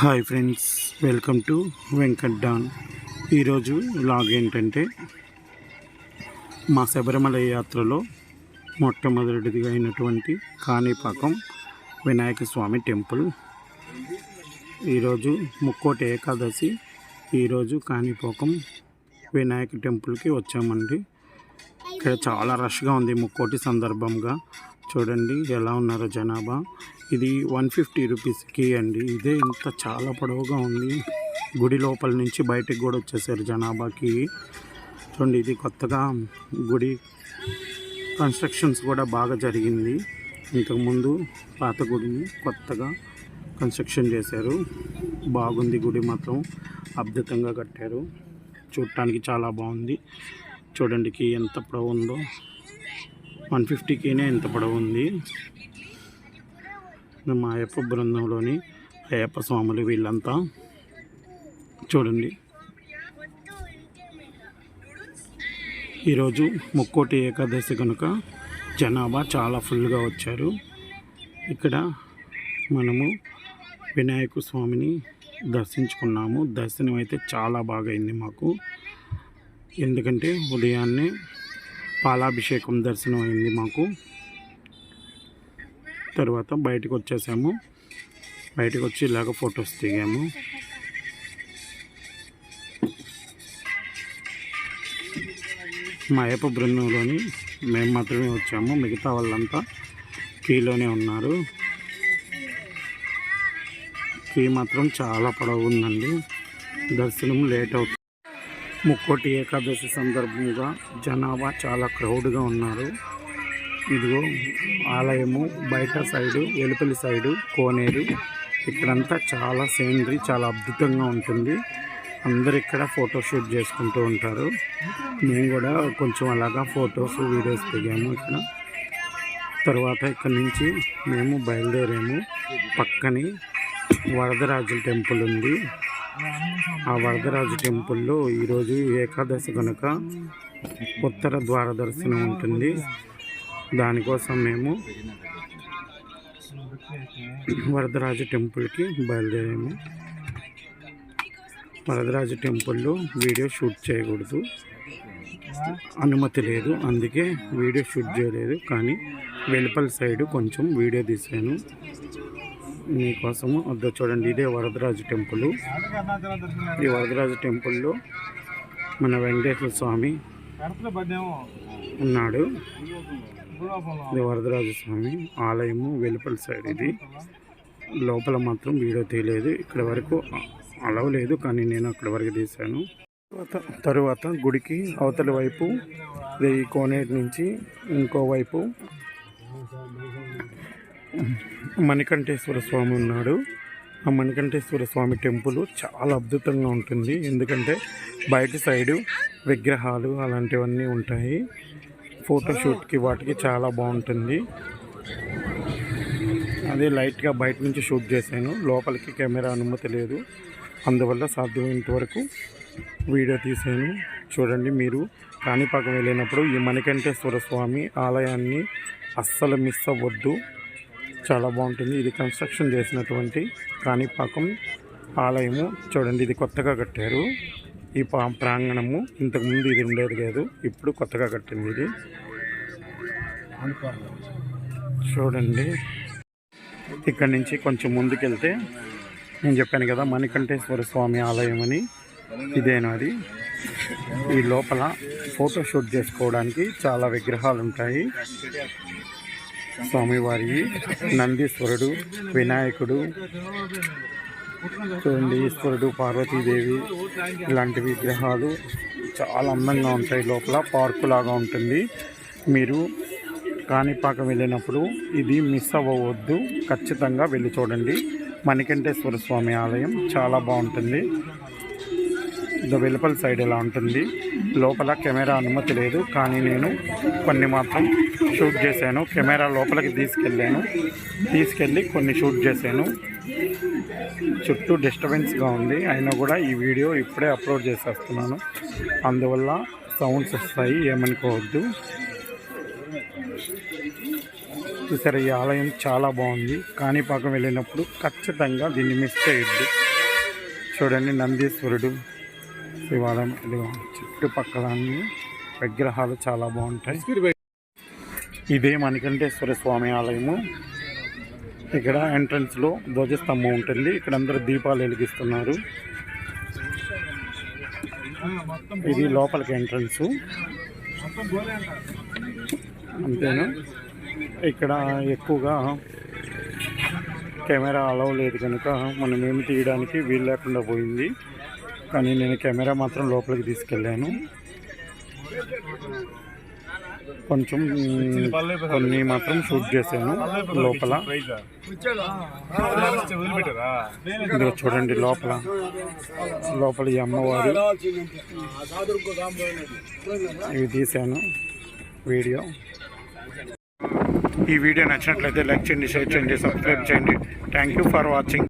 Hi friends welcome to Venkat Don ఈరోజు log ఏంటంటే మా శబరిమల యాత్రలో మొట్టమొదటిదిగా అయినటువంటి కాణిపాకం వినాయక స్వామి టెంపుల్. ఈరోజు ముక్కోటి ఏకాదశి ఈరోజు కాణిపాకం వినాయక టెంపుల్కి వచ్చామండి. ఇక్కడ చాలా రష్గా ఉంది ముక్కోటి సందర్భంగా. చూడండి ఎలా ఉన్నారో జనాభా. ఇది వన్ ఫిఫ్టీ రూపీస్కి అండి. ఇదే ఇంత చాలా పొడవుగా ఉంది. గుడి లోపల నుంచి బయటకు కూడా వచ్చేసారు జనాభాకి. చూడండి ఇది కొత్తగా గుడి కన్స్ట్రక్షన్స్ కూడా బాగా జరిగింది. ఇంతకుముందు పాత గుడిని కొత్తగా కన్స్ట్రక్షన్ చేశారు. బాగుంది గుడి మాత్రం. అద్భుతంగా కట్టారు. చూడటానికి చాలా బాగుంది. చూడండికి ఎంత పొడవు ఉందో వన్ ఫిఫ్టీకినే ఇంత పొడవు ఉంది. మా అయ్యప్ప బృందంలోని అయ్యప్ప స్వాములు వీళ్ళంతా. చూడండి. ఈరోజు ముక్కోటి ఏకాదశి కనుక జనాభా చాలా ఫుల్గా వచ్చారు. ఇక్కడ మనము వినాయక స్వామిని దర్శించుకున్నాము. దర్శనం అయితే చాలా బాగా అయింది మాకు. ఎందుకంటే ఉదయాన్నే పాలాభిషేకం దర్శనం అయింది మాకు. తర్వాత బయటకు వచ్చేసాము. బయటకు వచ్చి ఇలాగ ఫొటోస్ దిగాము. మా అయ్యప్ప బృందంలోని మేము మాత్రమే వచ్చాము. మిగతా వాళ్ళంతా కీలోనే ఉన్నారు. కీ మాత్రం చాలా పొడవు ఉందండి దర్శనం లేట్ అవుతుంది. ముక్కోటి ఏకాదశి సందర్భంగా జనాభా చాలా క్రౌడ్గా ఉన్నారు. ఇదిగో ఆలయము బయట సైడు వెలుపలి సైడు కోనేరు. ఇక్కడంతా చాలా సీనరీ చాలా అద్భుతంగా ఉంటుంది. అందరు ఇక్కడ ఫోటోషూట్ చేసుకుంటూ ఉంటారు. మేము కూడా కొంచెం అలాగా ఫొటోస్ వీడియోస్ దిగాము ఇక్కడ. తర్వాత ఇక్కడ నుంచి మేము బయలుదేరాము. పక్కనే వరదరాజుల టెంపుల్ ఉంది. ఆ వరదరాజు టెంపుల్లో ఈరోజు ఏకాదశి కనుక ఉత్తర ద్వార దర్శనం ఉంటుంది. దానికోసం మేము వరదరాజు టెంపుల్కి బయలుదేరాము. వరదరాజు టెంపుల్లో వీడియో షూట్ చేయకూడదు. అనుమతి లేదు. అందుకే వీడియో షూట్ చేయలేదు. కానీ వెలుపల సైడ్ కొంచెం వీడియో తీసాను మీకోసము వద్ద చూడండి ఇదే వరదరాజు టెంపుల్. ఈ వరదరాజు టెంపుల్లో మన వెంకటేశ్వర స్వామి ఉన్నాడు. ఇది వరదరాజు స్వామి ఆలయము వెలుపల సైడ్ ఇది. లోపల మాత్రం వీడియో తీయలేదు. ఇక్కడ వరకు అలవ్ లేదు కానీ నేను అక్కడ వరకు తీశాను. తర్వాత తరువాత గుడికి అవతలి వైపు ఈ కోనేటి నుంచి ఇంకో వైపు. మణికంఠేశ్వర స్వామి ఉన్నాడు. ఆ మణికంఠేశ్వర స్వామి టెంపుల్ చాలా అద్భుతంగా ఉంటుంది. ఎందుకంటే బయట సైడు విగ్రహాలు అలాంటివన్నీ ఉంటాయి. ఫోటోషూట్కి వాటికి చాలా బాగుంటుంది. అదే లైట్గా బయట నుంచి షూట్ చేశాను. లోపలికి కెమెరా అనుమతి లేదు. అందువల్ల సాధ్యమైనంత వరకు వీడియో తీసాను చూడండి మీరు. కాణిపాకం వెళ్ళినప్పుడు ఈ మణికంఠేశ్వర స్వామి ఆలయాన్ని అస్సలు మిస్ అవ్వద్దు. చాలా బాగుంటుంది. ఇది కన్స్ట్రక్షన్ చేసినటువంటి కాణిపాకం ఆలయము. చూడండి ఇది కొత్తగా కట్టారు. ఈ పా ప్రాంగణము ఇంతకుముందు ఇది ఉండేది లేదు ఇప్పుడు కొత్తగా కట్టింది ఇది. చూడండి. ఇక్కడ నుంచి కొంచెం ముందుకెళ్తే నేను చెప్పాను కదా మణికంఠేశ్వర స్వామి ఆలయం అని. ఇదేనది ఈ లోపల ఫోటో షూట్ చేసుకోవడానికి చాలా విగ్రహాలు ఉంటాయి. స్వామివారి నందీశ్వరుడు వినాయకుడు చూడండి ఈశ్వరుడు పార్వతీదేవి ఇలాంటి విగ్రహాలు చాలా అందంగా ఉంటాయి. లోపల పార్కు లాగా ఉంటుంది. మీరు కాణిపాకం వెళ్ళినప్పుడు ఇది మిస్ అవ్వవద్దు. ఖచ్చితంగా వెళ్ళి చూడండి. మణికంఠేశ్వర స్వామి ఆలయం చాలా బాగుంటుంది. ఇది వెలుపల సైడ్ ఎలా ఉంటుంది? లోపల కెమెరా అనుమతి లేదు. కానీ నేను కొన్ని మాత్రం షూట్ చేశాను. కెమెరా లోపలికి తీసుకెళ్ళాను. తీసుకెళ్ళి కొన్ని షూట్ చేశాను. చుట్టూ డిస్టర్బెన్స్గా ఉంది. అయినా కూడా ఈ వీడియో ఇప్పుడే అప్లోడ్ చేసేస్తున్నాను. అందువల్ల సౌండ్స్ వస్తాయి ఏమనుకోవద్దు. చూసారా ఈ ఆలయం చాలా బాగుంది. కాణిపాకం వెళ్ళినప్పుడు ఖచ్చితంగా దీన్ని మిస్ చేయొద్దు. చూడండి నందీశ్వరుడు శివాలయం. ఇది చుట్టుపక్కల అన్ని విగ్రహాలు చాలా బాగుంటాయి. ఇదే మణికంఠేశ్వర స్వామి ఆలయము. ఇక్కడ ఎంట్రన్స్లో ధ్వజస్తంభం ఉంటుంది. ఇక్కడ అందరూ దీపాలు వెలిగిస్తున్నారు. ఇది లోపలికి ఎంట్రన్స్ అంతేనా? ఇక్కడ ఎక్కువగా కెమెరా అలవ్ లేదు కనుక మనం ఏమి తీయడానికి వీలు లేకుండా పోయింది. కానీ నేను కెమెరా మాత్రం లోపలికి తీసుకెళ్ళాను. కొంచెం కొన్ని మాత్రం షూట్ చేశాను లోపల. ఇదిగో చూడండి లోపల. లోపల ఈ అమ్మవారు. ఇవి తీశాను. వీడియో. ఈ వీడియో నచ్చినట్లయితే లైక్ చేయండి షేర్ చేయండి సబ్స్క్రైబ్ చేయండి. Thank you for watching